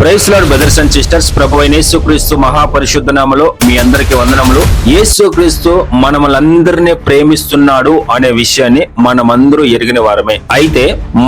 Praise lord brothers and sisters ప్రభు అయిన యేసుక్రీస్తు మహాపరిశుద్ధ నామలో మీ అందరికి వందనములు. యేసుక్రీస్తు మనమలందరినీ ప్రేమిస్తున్నాడు అనే విషయాన్ని మనమందరూ ఎరిగిన వారమే. అయితే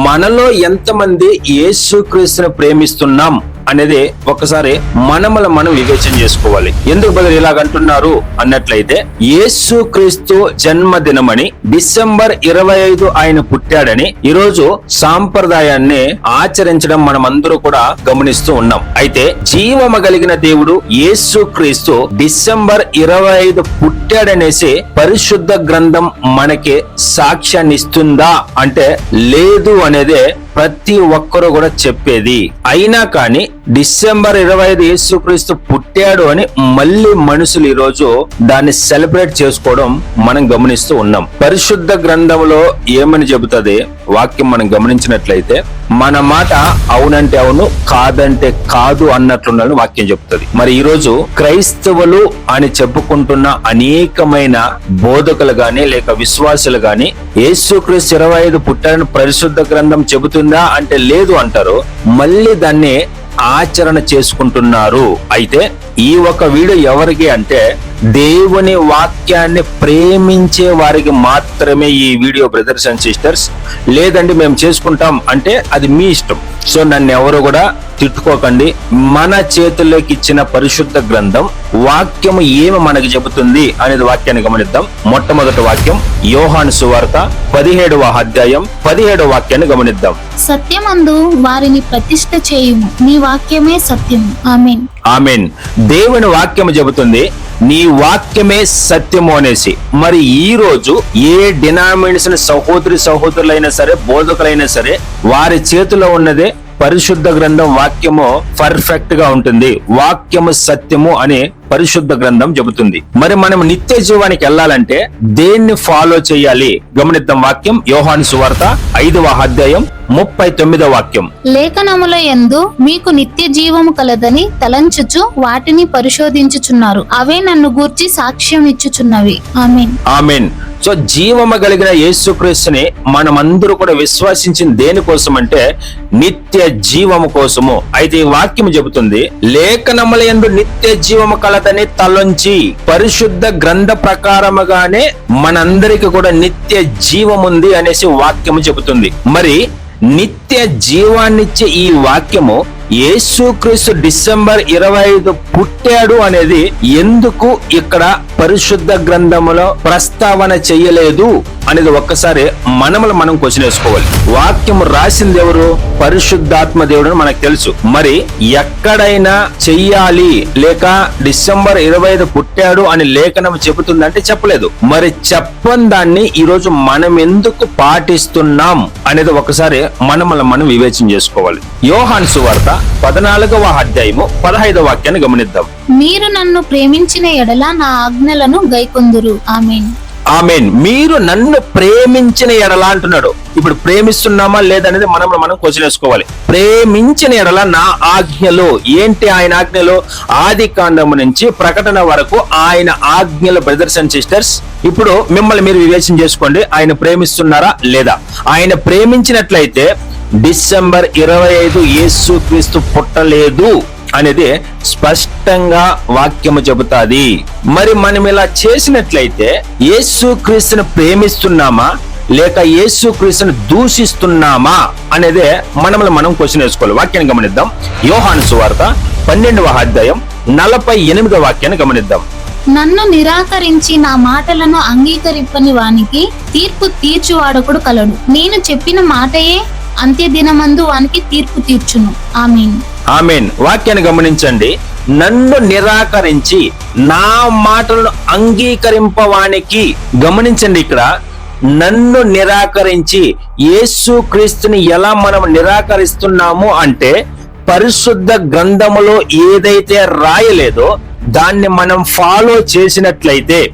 మనలో ఎంతమంది యేసుక్రీస్తుని ప్రేమిస్తున్నాం? అనేది ఒకసారి మనమల మనం వివేచన చేసుకోవాలి. ఎందుకు బదులు ఇలాగంటున్నారు అన్నట్లయితే యేసు క్రీస్తు జన్మదినమని డిసెంబర్ ఇరవై ఐదు ఆయన పుట్టాడని ఈరోజు సాంప్రదాయాన్ని ఆచరించడం మనమందరూ కూడా గమనిస్తూ ఉన్నాం. అయితే జీవమ కలిగిన దేవుడు యేసు క్రీస్తు డిసెంబర్ ఇరవై ఐదు పుట్టాడనేసి పరిశుద్ధ గ్రంథం మనకి సాక్ష్యాన్ని ఇస్తుందా అంటే లేదు అనేదే ప్రతి ఒక్కరు కూడా చెప్పేది. అయినా కానీ డిసెంబర్ ఇరవై ఐదు యేసుక్రీస్తు పుట్టాడు అని మళ్ళీ మనుషులు ఈ రోజు దాన్ని సెలబ్రేట్ చేసుకోవడం మనం గమనిస్తూ ఉన్నాం. పరిశుద్ధ గ్రంథంలో ఏమని చెబుతుంది? వాక్యం మనం గమనించినట్లయితే మన మాట అవునంటే అవును కాదంటే కాదు అన్నట్లుండాలని వాక్యం చెబుతుంది. మరి ఈ రోజు క్రైస్తవులు అని చెప్పుకుంటున్న అనేకమైన బోధకులు గాని లేక విశ్వాసులు గాని యేసుక్రీస్తు ఇరవై ఐదు పుట్టాడని పరిశుద్ధ గ్రంథం చెబుతుంది అంటే లేదు అంటారు. మళ్ళీ దాన్ని ఆచరణ చేసుకుంటున్నారు. అయితే ఈ ఒక వీడియో ఎవరికి అంటే దేవుని వాక్యాన్ని ప్రేమించే వారికి మాత్రమే ఈ వీడియో బ్రదర్స్ అండ్ సిస్టర్స్. లేదండి మేము చేసుకుంటాం అంటే అది మీ ఇష్టం. సో నన్ను ఎవరు కూడా తిట్టుకోకండి. మన చేతుల్లోకి ఇచ్చిన పరిశుద్ధ గ్రంథం వాక్యం ఏమి మనకి చెబుతుంది అనేది వాక్యాన్ని గమనిద్దాం. మొట్టమొదటి వాక్యం యోహాను సువార్త పదిహేడవ అధ్యాయం పదిహేడవ వాక్యాన్ని గమనిద్దాం. సత్యమందు వారిని ప్రతిష్ఠ చేయుము. నీ వాక్యమే సత్యము. ఆమెన్. ఆమెన్. దేవుని వాక్యము చెబుతుంది నీ వాక్యమే సత్యము అనేసి. మరి ఈ రోజు ఏ డినామినేషన్ సహోదరి సహోదరులైనా సరే బోధకులైనా సరే వారి చేతిలో ఉన్నదే పరిశుద్ధ గ్రంథం వాక్యము పర్ఫెక్ట్గా ఉంటుంది. వాక్యము సత్యము అని పరిశుద్ధ గ్రంథం చెబుతుంది. మరి మనం నిత్య జీవానికి వెళ్ళాలంటే దేన్ని ఫాలో చేయాలి? గమనిద్దాం వాక్యం యోహాను సువార్త ఐదవ అధ్యాయం ముప్పై తొమ్మిదవ వాక్యం. లేఖనముల యందు మీకు నిత్య జీవము కలదని తలంచుచు వాటిని పరిశోధించుచున్నారు. అవే నన్ను గూర్చి సాక్ష్యం ఇచ్చుచున్నవి. ఆమెన్. ఆమెన్. సో జీవము కలిగిన యేసుక్రీస్తుని మనమందరూ కూడా విశ్వసించిన దేనికోసం అంటే నిత్య జీవము కోసము. అయితే ఈ వాక్యం చెబుతుంది లేఖనముల యందు నిత్య జీవము అతని తలొంచి పరిశుద్ధ గ్రంథ ప్రకారముగానే మనందరికి కూడా నిత్య జీవముంది అనేసి వాక్యము చెబుతుంది. మరి నిత్య జీవాన్నిచ్చే ఈ వాక్యము యేసుక్రీస్తు డిసెంబర్ ఇరవై ఐదు పుట్టాడు అనేది ఎందుకు ఇక్కడ పరిశుద్ధ గ్రంథములో ప్రస్తావన చెయ్యలేదు అనేది ఒక్కసారి మనములు మనం క్వశ్చన్ వేసుకోవాలి. వాక్యం రాసింది ఎవరు? పరిశుద్ధాత్మ దేవుడు అని మనకు తెలుసు. మరి ఎక్కడైనా చెయ్యాలి లేక డిసెంబర్ ఇరవై ఐదు పుట్టాడు అని లేఖనం చెబుతుందంటే చెప్పలేదు. మరి చెప్పని దాన్ని ఈరోజు మనం ఎందుకు పాటిస్తున్నాం అనేది ఒకసారి మనముల మనం వివేచన చేసుకోవాలి. యోహాన్ సువార్త పద్నాలుగవ అధ్యాయము పదహైదవ వాక్యాన్ని గమనిద్దాం. మీరు నన్ను ప్రేమించిన ఎడల నా ఆజ్ఞలను గైకొందురు. ఆమెన్. ఆమెన్. మీరు నన్ను ప్రేమించిన ఎడల అంటున్నాడు. ఇప్పుడు ప్రేమిస్తున్నామా లేదనేది మనం మనం క్వశ్చన్ వేసుకోవాలి ప్రేమించిన ఎడల నా ఆజ్ఞలు. ఏంటి ఆయన ఆజ్ఞలు? ఆది కాండము నుంచి ప్రకటన వరకు ఆయన ఆజ్ఞలు బ్రదర్స్ అండ్ సిస్టర్స్ ఇప్పుడు మిమ్మల్ని మీరు వివేచన చేసుకోండి. ఆయన ప్రేమిస్తున్నారా లేదా? ఆయన ప్రేమించినట్లయితే డిసెంబర్ ఇరవై ఐదు యేసు క్రీస్తు పుట్టలేదు అనేది స్పష్టంగా వాక్యము చెబుతాది. మరి మనం ఇలా చేసినట్లయితే యేసు క్రీస్తుని ప్రేమిస్తున్నామా? లేక యేసు క్రీస్తుని దూషిస్తున్నామా? అనేదే మనల్ని మనం క్వశ్చన్ వేసుకోవాలి. వాక్యాన్ని గమనిద్దాం. యోహాను సువార్త పన్నెండవ అధ్యాయం నలభై ఎనిమిదవ వాక్యాన్ని గమనిద్దాం. నన్ను నిరాకరించి నా మాటలను అంగీకరింపని వానికి తీర్పు తీర్చువాడకుడు కలడు. నేను చెప్పిన మాటయే అంత్య దినమందు వానికి తీర్పు తీర్చును. ఆమెన్. ఆమెన్. వాక్యాన్ని గమనించండి. నన్ను నిరాకరించి నా మాటలను అంగీకరింపవానికి గమనించండి ఇక్కడ. నన్ను నిరాకరించి యేసు క్రీస్తుని ఎలా మనం నిరాకరిస్తున్నాము అంటే పరిశుద్ధ గ్రంథములో ఏదైతే రాయలేదో దాన్ని మనం ఫాలో చేసినట్లయితే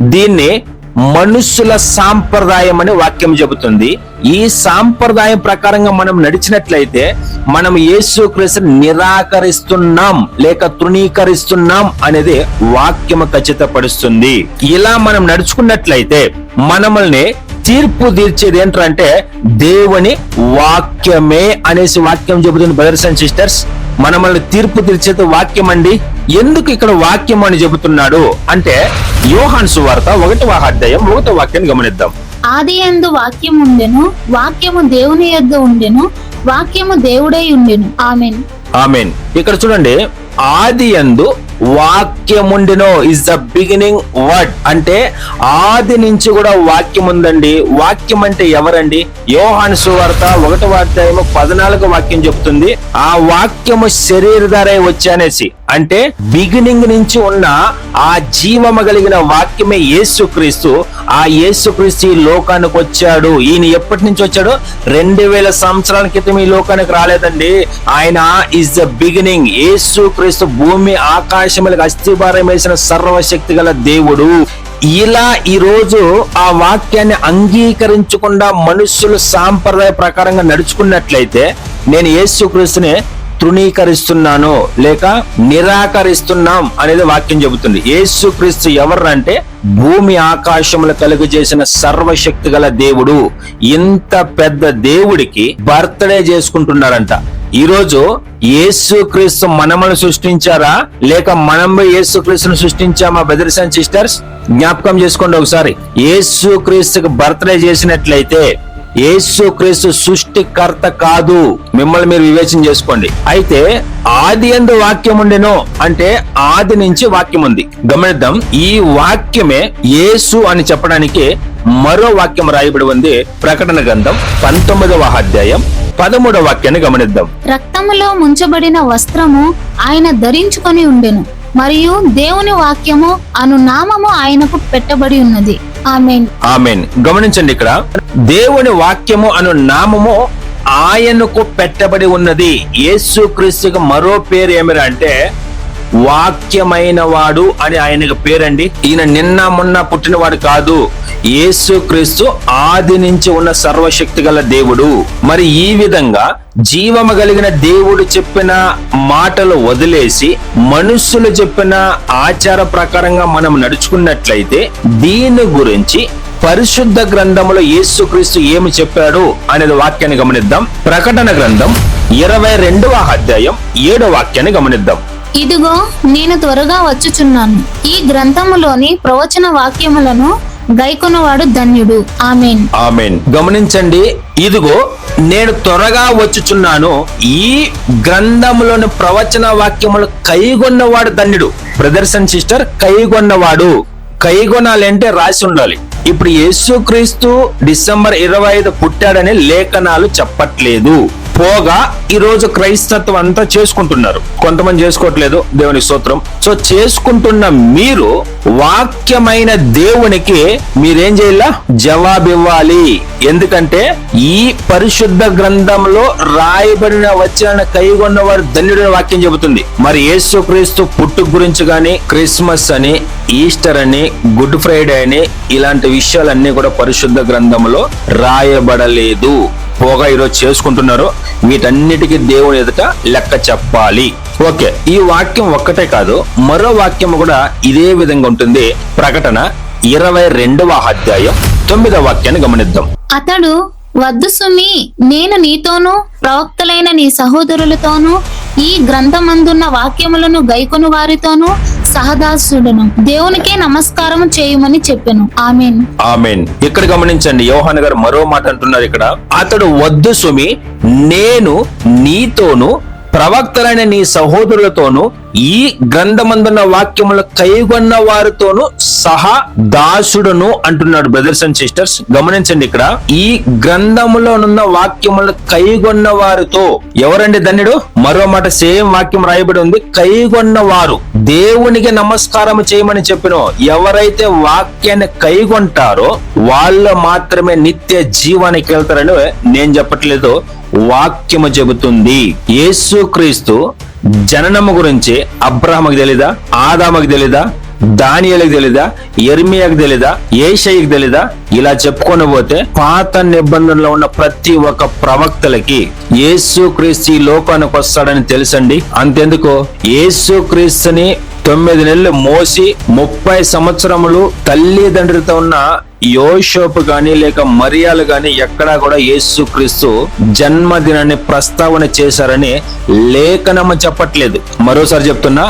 దీన్ని మనుషుల సాంప్రదాయం అని వాక్యం చెబుతుంది. ఈ సాంప్రదాయం ప్రకారంగా మనం నడిచినట్లయితే మనం యేసు నిరాకరిస్తున్నాం లేక తృణీకరిస్తున్నాం అనేది వాక్యం ఖచ్చితపరుస్తుంది. ఇలా మనం నడుచుకున్నట్లయితే మనమల్ని తీర్పు తీర్చేది ఏంటంటే దేవుని వాక్యమే అనేసి వాక్యం చెబుతుంది బ్రదర్స్ అండ్ సిస్టర్స్ మనమల్ని తీర్పు తీర్చేది వాక్యం అండి. ఎందుకు ఇక్కడ వాక్యం అని చెబుతున్నాడు? అంటే యోహాన్ సువార్త ఒకటవ అధ్యాయం ఒకటో వాక్యాన్ని గమనిద్దాం. ఆది యందు వాక్యం ఉండెను వాక్యము దేవుని యొద్ద ఉండెను వాక్యము దేవుడై ఉండెను. ఆమెన్. ఆమెన్. ఇక్కడ చూడండి ఆది యందు వాక్యముండినో ఇస్ ద బిగినింగ్ వర్డ్ అంటే ఆది నుంచి కూడా వాక్యం ఉందండి వాక్యం అంటే ఎవరండి? యోహాను సువార్త ఒకటి వార్త ఏమో పద్నాలుగు వాక్యం చెప్తుంది. ఆ వాక్యము శరీరధారై వచ్చానేసి అంటే బిగినింగ్ నుంచి ఉన్న ఆ జీవము కలిగిన వాక్యమే యేసుక్రీస్తు ఆ యేసుక్రీస్తు ఈ లోకానికి వచ్చాడు. ఈయన ఎప్పటి నుంచి వచ్చాడు? రెండు వేల సంవత్సరాల క్రితం ఈ లోకానికి రాలేదండి. ఆయన ఇస్ ద బిగినింగ్ యేసుక్రీస్తు భూమి ఆకాశములకు అస్థిభారం వేసిన సర్వశక్తి గల దేవుడు. ఇలా ఈ రోజు ఆ వాక్యాన్ని అంగీకరించకుండా మనుషులు సాంప్రదాయ ప్రకారంగా నడుచుకున్నట్లయితే నేను యేసుక్రీస్తుని తృణీకరిస్తున్నానో లేక నిరాకరిస్తున్నాం అనేది వాక్యం చెబుతుంది. యేసుక్రీస్తు ఎవరంటే భూమి ఆకాశములు కలుగు చేసిన సర్వశక్తి గల దేవుడు. ఇంత పెద్ద దేవుడికి బర్త్డే చేసుకుంటున్నారంట ఈరోజు రోజు యేసుక్రీస్తు మనమను సృష్టించారా? లేక మనం యేసుక్రీస్తును సృష్టించామా బ్రదర్స్ అండ్ సిస్టర్స్? జ్ఞాపకం చేసుకోండి ఒకసారి. యేసుక్రీస్తుకి బర్త్డే చేసినట్లయితే యేసుక్రీస్తు సృష్టికర్త కాదు. మిమ్మల్ని మీరు వివేచన చేసుకోండి. అయితే ఆది ఎందు వాక్యం ఉండెను అంటే ఆది నుంచి వాక్యం ఉంది. గమనిద్దాం. ఈ వాక్యమే యేసు అని చెప్పడానికి మరో వాక్యం రాయబడి ఉంది. ప్రకటన గ్రంథం పంతొమ్మిదవ అధ్యాయం పదమూడవ వాక్యాన్ని గమనిద్దాం. రక్తములో ముంచబడిన వస్త్రము ఆయన ధరించుకొని ఉండెను. మరియు దేవుని వాక్యము అను నామము ఆయనకు పెట్టబడి ఉన్నది. ఆమెన్. ఆమెన్. గమనించండి ఇక్కడ. దేవుని వాక్యము అను నామము ఆయనకు పెట్టబడి ఉన్నది. యేసు క్రీస్తుకు మరో పేరు ఏమిరా అంటే వాక్యమైన వాడు అని ఆయనకు పేరండి. ఈయన నిన్న మొన్న పుట్టినవాడు కాదు. యేసు క్రీస్తు ఆది నుంచి ఉన్న సర్వశక్తి గల దేవుడు. మరి ఈ విధంగా జీవము కలిగిన దేవుడు చెప్పిన మాటలు వదిలేసి మనుషులు చెప్పిన ఆచార ప్రకారంగా మనం నడుచుకున్నట్లయితే దీని గురించి పరిశుద్ధ గ్రంథములో యేసుక్రీస్తు ఏమి చెప్పాడు అనేది వాక్యాన్ని గమనిద్దాం. ప్రకటన గ్రంథం ఇరవై రెండవ అధ్యాయం ఏడో వాక్యాన్ని గమనిద్దాం. ఇదిగో నేను త్వరగా వచ్చుచున్నాను. ఈ గ్రంథములోని ప్రవచన వాక్యములను గైకొనవాడు ధన్యుడు. ఆమెన్. ఆమెన్. గమనించండి ఇదిగో నేను త్వరగా వచ్చుచున్నాను. ఈ గ్రంథములోని ప్రవచన వాక్యములు కైగొన్నవాడు ధన్యుడు. బ్రదర్స్ అండ్ సిస్టర్ కైగొన్నవాడు. కైగొనాలంటే రాసి ఉండాలి. ఇప్పుడు యేసుక్రీస్తు డిసెంబర్ ఇరవై ఐదు పుట్టాడని లేఖనాలు చెప్పట్లేదు. పోగా ఈ రోజు క్రైస్తత్వం అంతా చేసుకుంటున్నారు. కొంతమంది చేసుకోవట్లేదు దేవుని స్తోత్రం. సో చేసుకుంటున్న మీరు వాక్యమైన దేవునికి మీరేం చేయాల? జవాబివ్వాలి. ఎందుకంటే ఈ పరిశుద్ధ గ్రంథంలో రాయబడిన వచ్చిన కైగొన్నవాడు ధన్యుడైన వాక్యం చెబుతుంది. మరి యేసుక్రీస్తు పుట్టు గురించి గాని క్రిస్మస్ అని ఈస్టర్ అని గుడ్ ఫ్రైడే అని ఇలాంటి విషయాలన్నీ కూడా పరిశుద్ధ గ్రంథంలో రాయబడలేదు. పోగా ఈరోజు చేసుకుంటున్నారో. వీటన్నిటికీ దేవుని ఎదుట లెక్క చెప్పాలి. ఓకే ఈ వాక్యం ఒక్కటే కాదు మరో వాక్యం కూడా ఇదే విధంగా ఉంటుంది. ప్రకటన ఇరవై రెండవ అధ్యాయం తొమ్మిదవ వాక్యాన్ని గమనిద్దాం. అతడు వద్దు సుమి నేను నీతోనూ ప్రవక్తలైన నీ సహోదరులతోనూ ఈ గ్రంథమందున్న వాక్యములను గైకొను వారితోనూ సహదాసుడను. దేవునికే నమస్కారం చేయమని చెప్పాను. ఆమెన్. ఆమెన్. ఇక్కడ గమనించండి యోహాన్ గారు మరో మాట అంటున్నారు ఇక్కడ. అతడు వద్దు సుమి నేను నీతోను ప్రవక్తలైన నీ సహోదరులతోను ఈ గ్రంథమందున్న వాక్యములు కైగొన్న వారితోను సహా దాసుడును అంటున్నాడు బ్రదర్స్ అండ్ సిస్టర్స్. గమనించండి ఇక్కడ. ఈ గ్రంథములోనున్న వాక్యములు కైగొన్న వారితో ఎవరండి ధన్యుడు? మరో మాట సేమ్ వాక్యం రాయబడి ఉంది. కైగొన్న వారు దేవునికి నమస్కారం చేయమని చెప్పిన ఎవరైతే వాక్యాన్ని కైగొంటారో వాళ్ళు మాత్రమే నిత్య జీవానికి వెళ్తారని నేను చెప్పట్లేదు. వాక్యము చెబుతుంది. యేసుక్రీస్తు జననము గురించి అబ్రహముకి తెలీదా ఆదామకి తెలీదా దానియలకు తెలీదా ఎర్మియాకి తెలీదా ఏషయ్యకు తెలీదా? ఇలా చెప్పుకొని పోతే పాత నిబంధనలో ఉన్న ప్రతి ఒక్క ప్రవక్తలకి యేసు క్రీస్తు ఈ లోకానికి వస్తాడని తెలుసండి. అంతెందుకు? యేసు క్రీస్తుని తొమ్మిది నెలలు మోసి ముప్పై సంవత్సరములు తల్లిదండ్రులతో ఉన్న యోషోపు గాని లేక మరియాలు గాని ఎక్కడా కూడా యేసుక్రీస్తు జన్మదినాన్ని ప్రస్తావన చేశారని లేఖనము చెప్పట్లేదు. మరోసారి చెప్తున్నా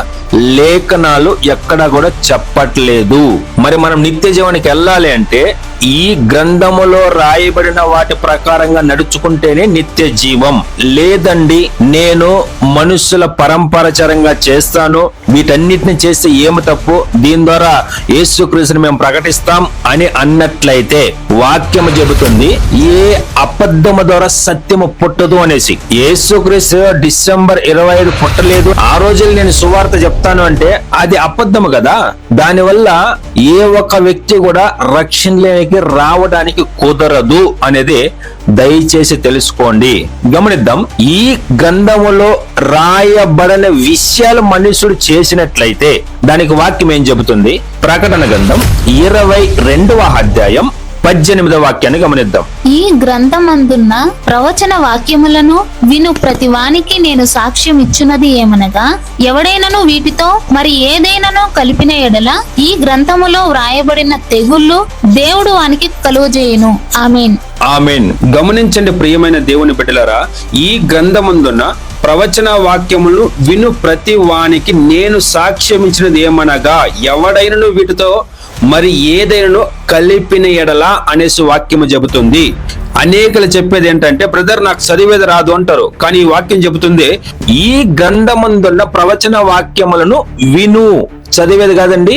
లేఖనాలు ఎక్కడా కూడా చెప్పట్లేదు. మరి మనం నిత్య జీవానికి వెళ్ళాలి అంటే ఈ గ్రంథములో రాయబడిన వాటి ప్రకారంగా నడుచుకుంటేనే నిత్య జీవం. లేదండి నేను మనుషుల పరంపరచరంగా చేస్తాను వీటన్నిటిని చేస్తే ఏమి తప్పు? దీని ద్వారా యేసుక్రీస్తుని మేము ప్రకటిస్తాం అని అన్నట్లయితే వాక్యము చెబుతుంది ఏ అబద్ధము ద్వారా సత్యము పుట్టదు అనేసి. యేసుక్రీస్తు డిసెంబర్ ఇరవై ఐదు పుట్టలేదు. ఆ రోజులు నేను సువార్త చెప్తాను అంటే అది అబద్ధము కదా. దానివల్ల ఏ ఒక్క వ్యక్తి కూడా రక్షణలోకి రావడానికి కుదరదు అనేది దయచేసి తెలుసుకోండి. గమనిద్దాం ఈ గ్రంథములో రాయబడిన విషయాలు మనుషుడు చేసినట్లయితే దానికి వాక్యం ఏం చెబుతుంది? ప్రకటన గ్రంథం ఇరవై రెండవ అధ్యాయం పద్దెనిమిదవ వాక్యాన్ని గమనిద్దాం. ఈ గ్రంథమందున్న ప్రవచన వాక్యములను విను ప్రతి వానికి నేను సాక్ష్యం ఇచ్చున్నది ఏమనగా ఎవడైనను వీటితో మరి ఏదైనానో కలిపిన ఎడల ఈ గ్రంథములో వ్రాయబడిన తెగుళ్ళు దేవుడు వానికి కలుగజేయును. ఆమెన్. ఆమెన్. గమనించండి ప్రియమైన దేవుని బిడ్డలారా ఈ గ్రంథమందున్న ప్రవచన వాక్యములు విను ప్రతి వానికి నేను సాక్ష్యమిచ్చినది ఏమనగా ఎవడైనను వీటితో మరి ఏదైనాను కలిపిన ఎడల అనేసి వాక్యము చెబుతుంది. అనేకలు చెప్పేది ఏంటంటే బ్రదర్ నాకు చదివేది రాదు అంటారు. కానీ ఈ వాక్యం చెబుతుంది ఈ గంధమందున్న ప్రవచన వాక్యములను విను. చదివేది కాదండి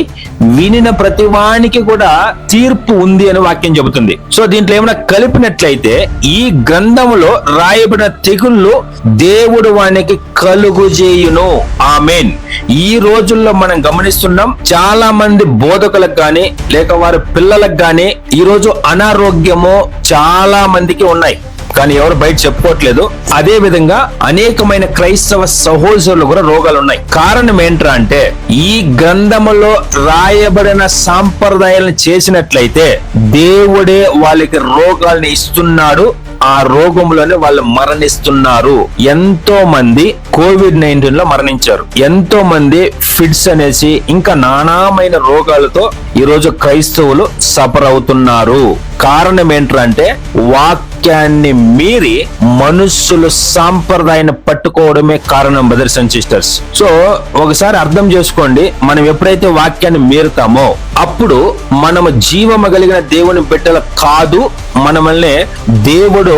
వినిన ప్రతి వానికి కూడా తీర్పు ఉంది అని వాక్యం చెబుతుంది. సో దీంట్లో ఏమైనా కలిపినట్లయితే ఈ గ్రంథములో రాయబడిన తెగుళ్ళు దేవుడు వానికి కలుగుజేయును ఆమెన్. ఈ రోజుల్లో మనం గమనిస్తున్నాం చాలా మంది బోధకులకు గాని లేక వారి పిల్లలకు గాని ఈ రోజు అనారోగ్యము చాలా మందికి ఉన్నాయి. కానీ ఎవరు బయట చెప్పుకోవట్లేదు. అదే విధంగా అనేకమైన క్రైస్తవ సహోదరులు కూడా రోగాలు ఉన్నాయి కారణం ఏంట్రా అంటే ఈ గ్రంథములో రాయబడిన సాంప్రదాయాలను చేసినట్లయితే దేవుడే వాళ్ళకి రోగాల్ని ఇస్తున్నాడు. ఆ రోగంలోనే వాళ్ళు మరణిస్తున్నారు. ఎంతో మంది కోవిడ్ నైన్టీన్లో మరణించారు. ఎంతో మంది ఫిడ్స్ అనేసి ఇంకా నానామైన రోగాలతో ఈరోజు క్రైస్తవులు సఫర్ అవుతున్నారు. కారణం ఏంటంటే వాక్యాన్ని మీరి మనుషులు సాంప్రదాయాన్ని పట్టుకోవడమే కారణం బ్రదర్స్ అండ్ సిస్టర్స్ సో ఒకసారి అర్థం చేసుకోండి మనం ఎప్పుడైతే వాక్యాన్ని మీరుతామో అప్పుడు మనము జీవము కలిగిన దేవుని బిడ్డల కాదు మనమల్ని దేవుడు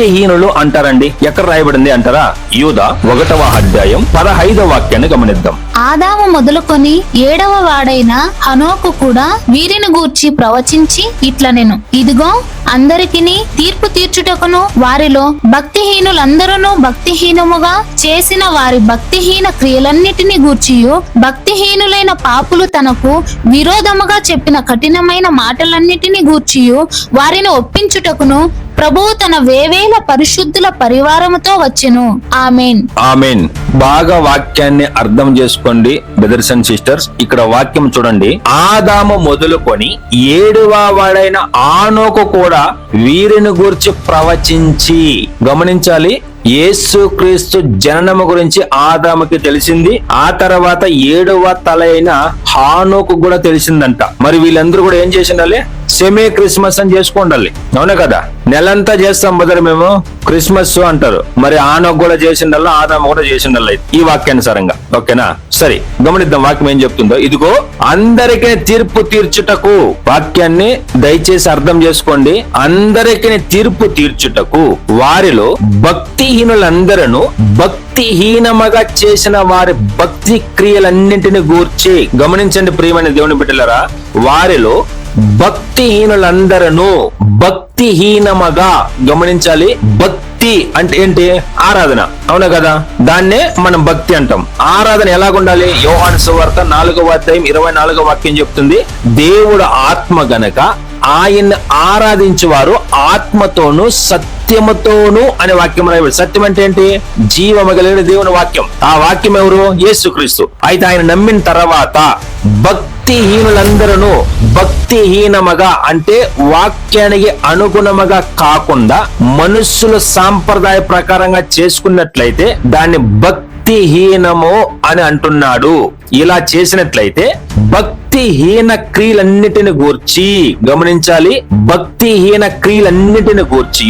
భక్తిహీనులు అంటారండి. ఎక్కడ రాయబడింది అంటారా? యూద ఒకటవ అధ్యాయం పదహైదవ వాక్యాన్ని గమనిద్దాం. ఆదాము మొదలుకొని ఏడవ వాడైన హనోకు కూడా వీరిని గూర్చి ప్రవచించి ఇట్ల నేను ఇదిగో అందరికిని తీర్పు తీర్చుటకును వారిలో భక్తిహీనులందరూ భక్తిహీనముగా చేసిన వారి భక్తిహీన క్రియలన్నిటిని గూర్చియు భక్తిహీనులైన పాపులు తనకు విరోధముగా చెప్పిన కఠినమైన మాటలన్నిటిని గూర్చియు వారిని ఒప్పించుటకును ప్రభువు తన వేవేల పరిశుద్ధుల పరివారముతో వచ్చెను. ఆమెన్. ఆమెన్. బాగా వాక్యాన్ని అర్థం చేసుకోండి బ్రదర్స్ అండ్ సిస్టర్స్. ఇక్కడ వాక్యం చూడండి. ఆదాము మొదలుకొని ఏడవ వాడైన ఆనోకు కూడా వీరిని గురించి ప్రవచించి. గమనించాలి యేసుక్రీస్తు జననము గురించి ఆదాముకి తెలిసింది ఆ తర్వాత ఏడవ తల అయిన హానోకు కూడా తెలిసిందంట. మరి వీళ్ళందరూ కూడా ఏం చేసిండాలి? సెమీ క్రిస్మస్ అని చేసుకోండాలి అవునా కదా? నెలంతా చేస్తాం బదులు మేము. క్రిస్మస్ అంటారు. మరి ఆనోకు కూడా చేసిండల్లా ఆదాము కూడా చేసిండల్లా ఈ వాక్యానుసారంగా. ఓకేనా? సరే గమనిద్దాం వాక్యం ఏం చెప్తుందో. ఇదిగో అందరికీ తీర్పు తీర్చుటకు వాక్యాన్ని దయచేసి అర్థం చేసుకోండి. అందరికీ తీర్పు తీర్చుటకు వారిలో భక్తిహీనులందరూ భక్తిహీనముగా చేసిన వారి భక్తి క్రియలన్నింటిని గూర్చి గమనించండి ప్రియమైన దేవుని బిడ్డలరా. వారిలో భక్తిహీనులందరూ భక్తిహీనమగా గమనించాలి. భక్తి అంటే ఏంటి? ఆరాధన. అవునా కదా? దాన్నే మనం భక్తి అంటాం. ఆరాధన ఎలాగుండాలి? యోహాను సువార్త నాలుగవ అధ్యాయం ఇరవై నాలుగవ వాక్యం చెప్తుంది దేవుడు ఆత్మ గనక ఆయన్ని ఆరాధించేవారు ఆత్మతోను సత్యముతోను అనే వాక్యం రాయబడి సత్యం అంటే ఏంటి? జీవము కలిగిన దేవుని వాక్యం. ఆ వాక్యం ఎవరు? యేసుక్రీస్తు. అయితే ఆయన నమ్మిన తర్వాత భక్తి భక్తిహీనులందరూ భక్తిహీనముగా అంటే వాక్యానికి అనుగుణముగా కాకుండా మనుషుల సాంప్రదాయ ప్రకారంగా చేసుకున్నట్లయితే దాన్ని భక్తిహీనము అని అంటున్నాడు. ఇలా చేసినట్లయితే భక్తిహీన క్రియలన్నిటిని గూర్చి గమనించాలి. భక్తిహీన క్రియలన్నిటిని గూర్చి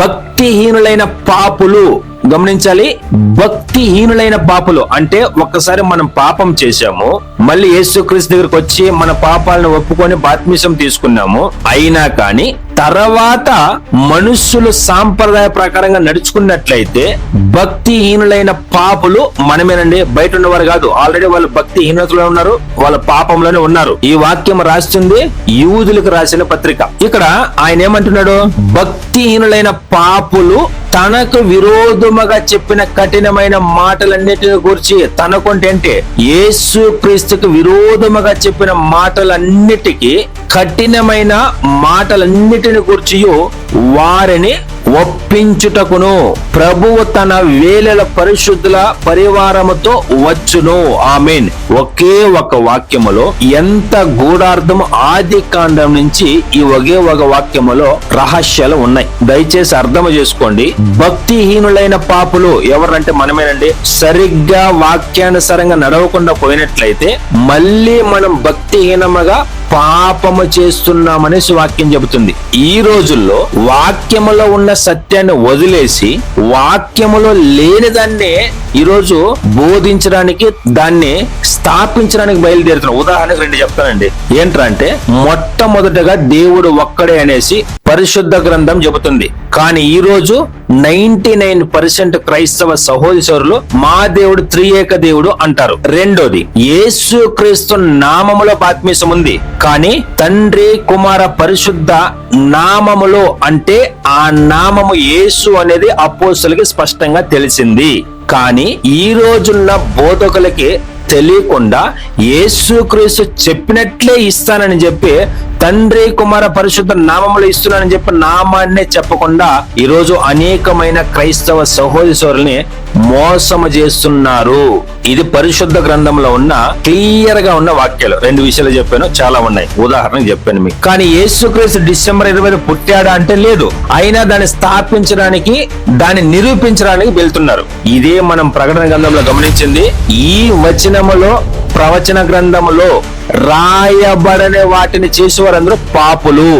భక్తిహీనులైన పాపులు గమనించాలి. భక్తిహీనులైన పాపులు అంటే ఒక్కసారి మనం పాపం చేశాము. మళ్ళీ యేసుక్రీస్తు దగ్గరికి వచ్చి మన పాపాలను ఒప్పుకొని బాత్మిసం తీసుకున్నాము. అయినా కానీ తర్వాత మనుష్యులు సాంప్రదాయ ప్రకారంగా నడుచుకున్నట్లయితే భక్తిహీనులైన పాపులు మనమేనండి బయట ఉన్నవారు కాదు. ఆల్రెడీ వాళ్ళు భక్తిహీనతలో ఉన్నారు వాళ్ళ పాపంలోనే ఉన్నారు. ఈ వాక్యం రాస్తుంది యూదులకు రాసిన పత్రిక. ఇక్కడ ఆయన ఏమంటున్నాడు? భక్తిహీనులైన పాపులు తనకు విరోధముగా చెప్పిన కఠినమైన మాటలన్నిటిని గురించి తనకుంటే అంటే యేసు క్రీస్తుకు విరోధముగా చెప్పిన మాటలన్నిటికీ కఠినమైన మాటలన్నిటిని గురించి వారిని ఒప్పించుటకును ప్రభువు తన వేలల పరిశుద్ధుల పరివారముతో వచ్చును. ఆమెన్. ఒకే ఒక వాక్యములో ఎంత గూఢార్థం ఆది కాండం నుంచి ఈ ఒకే ఒక వాక్యములో రహస్యాలు ఉన్నాయి. దయచేసి అర్థం చేసుకోండి. భక్తిహీనులైన పాపులు ఎవరంటే మనమేనండి? సరిగ్గా వాక్యానుసారంగా నడవకుండా పోయినట్లయితే మళ్ళీ మనం భక్తిహీనముగా పాపము చేస్తున్నామనేసి వాక్యం చెబుతుంది. ఈ రోజుల్లో వాక్యములో ఉన్న సత్యాన్ని వదిలేసి వాక్యములో లేని దాన్నే ఈరోజు బోధించడానికి దాన్ని స్థాపించడానికి బయలుదేరుతున్నారు ఉదాహరణకు రెండు చెప్తానండి. ఏంటంటే మొట్టమొదటగా దేవుడు ఒక్కడే అనేసి పరిశుద్ధ గ్రంథం చెబుతుంది. కానీ ఈ రోజు నైన్టీ నైన్ పర్సెంట్ క్రైస్తవ సహోదరులు మా దేవుడు త్రియేక దేవుడు అంటారు. రెండోది యేసు క్రీస్తు నామములో బాత్మీసం ఉంది. కానీ తండ్రి కుమార పరిశుద్ధ నామములో అంటే ఆ నామము యేసు అనేది అపోస్తులకి స్పష్టంగా తెలిసింది. కానీ ఈ రోజున్న బోధకులకి తెలియకుండా యేసుక్రీస్తు చెప్పినట్లే ఇస్తానని చెప్పి తండ్రి కుమార పరిశుద్ధ నామములు ఇస్తున్నానని చెప్పి నామాన్నే చెప్పకుండా ఈరోజు అనేకమైన క్రైస్తవ సహోదరుల్ని మోసము చేస్తున్నారు. ఇది పరిశుద్ధ గ్రంథంలో ఉన్న క్లియర్గా ఉన్న వాక్యాలు. రెండు విషయాలు చెప్పాను చాలా ఉన్నాయి. ఉదాహరణకు చెప్పాను మీకు. కానీ యేసుక్రీస్తు డిసెంబర్ ఇరవై పుట్టాడా అంటే లేదు. అయినా దాన్ని స్థాపించడానికి దాన్ని నిరూపించడానికి వెళ్తున్నారు. ఇదే మనం ప్రకటన గ్రంథంలో గమనించింది. ఈ వచనములో ప్రవచన గ్రంథములో రాయబడని వాటిని చేసేవారందరూ పాపులు.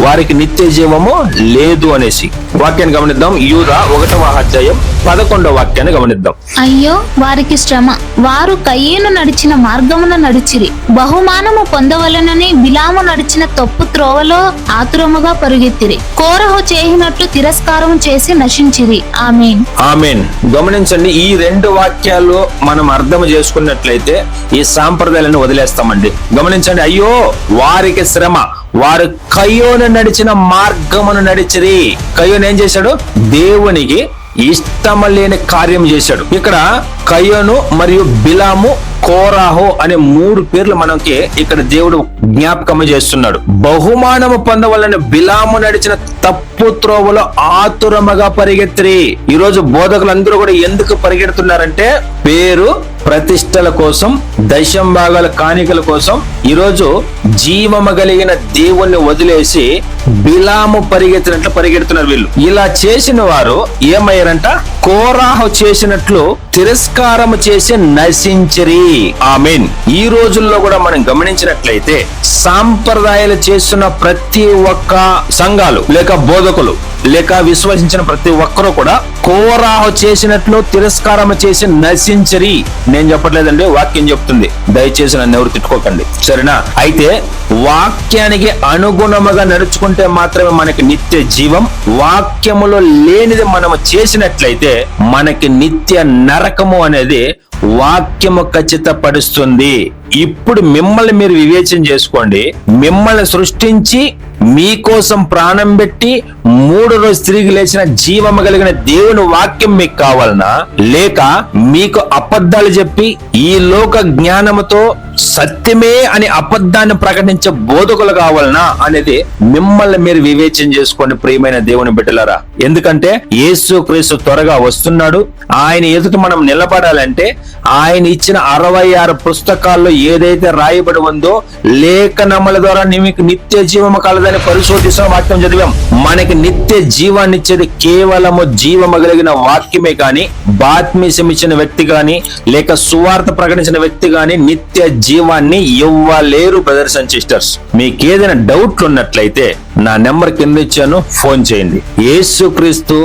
వారికి నిత్య జీవము లేదు అనేసి. వాక్యాన్ని గమనిద్దాం. యూద ఒకటవ అధ్యాయం పదకొండవ వాక్యాన్ని గమనిద్దాం. అయ్యో వారికి శ్రమ. వారు కయ్యేను నడిచిన మార్గమున నడిచిరి. బహుమానము పొందవలనని బిలాము నడిచిన తప్పు త్రోవలో ఆతురముగా పరుగెత్తిరి. కోరహు చేసినట్లు తిరస్కారము చేసి నశించిరి. ఆమెన్. ఆమెన్. గమనించండి ఈ రెండు వాక్యాలు మనం అర్థం చేసుకున్నట్లయితే ఈ సాంప్రదాయాలను వదిలేస్తామండి. గమనించండి అయ్యో వారికి శ్రమ. వారు కయ్యోను నడిచిన మార్గమును నడిచిరి. కయ్యోను ఏం చేశాడు? దేవునికి ఇష్టం లేని కార్యం చేశాడు. ఇక్కడ కయ్యోను మరియు బిలాము కోరాహో అనే మూడు పేర్లు మనకి ఇక్కడ దేవుడు జ్ఞాపకం చేస్తున్నాడు. బహుమానము పొందవలని బిలాము నడిచిన తప్పు త్రోవలో ఆతురముగా పరిగెత్తిరి. ఈ రోజు బోధకులందరూ కూడా ఎందుకు పరిగెడుతున్నారంటే పేరు ప్రతిష్టల కోసం దశం భాగాల కానికల కోసం ఈరోజు జీవము కలిగిన దేవుణ్ణి వదిలేసి బిలాము పరిగెత్తినట్లు పరిగెడుతున్నారు వీళ్ళు. ఇలా చేసిన వారు ఏమయ్యారంట? కోరాహు చేసినట్లు తిరస్కారము చేసి నశించిరి. ఆమెన్. ఈ రోజుల్లో కూడా మనం గమనించినట్లయితే సాంప్రదాయాలు చేస్తున్న ప్రతి ఒక్క సంఘాలు లేక బోధకులు లేక విశ్వసించిన ప్రతి ఒక్కరూ కూడా కోరాహు చేసినట్లు తిరస్కారం చేసి నశించరి. నేను చెప్పట్లేదండి వాక్యం చెప్తుంది. దయచేసి నన్ను ఎవరు తిట్టుకోకండి. సరేనా? అయితే వాక్యానికి అనుగుణముగా నడుచుకుంటే మాత్రమే మనకి నిత్య జీవం వాక్యములో లేనిది మనము చేసినట్లయితే మనకి నిత్య నరకము అనేది వాక్యము ఖచ్చితపరుస్తుంది. ఇప్పుడు మిమ్మల్ని మీరు వివేచన చేసుకోండి. మిమ్మల్ని సృష్టించి మీకోసం ప్రాణం పెట్టి మూడు రోజు తిరిగి లేచిన జీవము కలిగిన దేవుని వాక్యం మీకు కావాలనా? లేక మీకు అబద్ధాలు చెప్పి ఈ లోక జ్ఞానముతో సత్యమే అని అబద్ధాన్ని ప్రకటించే బోధకులు కావాలనా అనేది మిమ్మల్ని మీరు వివేచన చేసుకోండి ప్రియమైన దేవుని బిడ్డలారా ఎందుకంటే యేసు క్రీస్తు త్వరగా వస్తున్నాడు. ఆయన ఎదుట మనం నిలబడాలంటే ఆయన ఇచ్చిన అరవై ఆరు పుస్తకాల్లో ఏదైతే రాయబడి ఉందో లేఖనముల ద్వారా మీకు నిత్య జీవము కలదు లేదని పరిశోధిస్తున్న వాక్యం చదివాం. మనకి నిత్య జీవాన్నిచ్చేది కేవలము జీవము కలిగిన వాక్యమే కాని బాత్మీసమిచ్చిన వ్యక్తి గాని లేక సువార్త ప్రకటించిన వ్యక్తి గాని నిత్య జీవాన్ని ఇవ్వలేరు బ్రదర్స్ అండ్ సిస్టర్స్. మీకు ఏదైనా డౌట్లు ఉన్నట్లయితే నా నెంబర్ కింద ఇచ్చాను ఫోన్ చేయండి. యేసుక్రీస్తు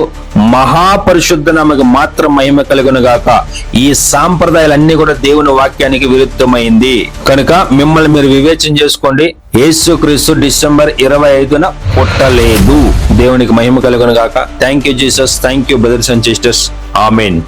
మహాపరిశుద్ధ నామకి మాత్రం మహిమ కలుగును గాక. ఈ సాంప్రదాయాలన్నీ కూడా దేవుని వాక్యానికి విరుద్ధమైంది. కనుక మిమ్మల్ని మీరు వివేచన చేసుకోండి. యేసుక్రీస్తు డిసెంబర్ ఇరవై ఐదున పుట్టలేదు. దేవునికి మహిమ కలుగును గాక. Thank you Jesus thank you brothers and sisters amen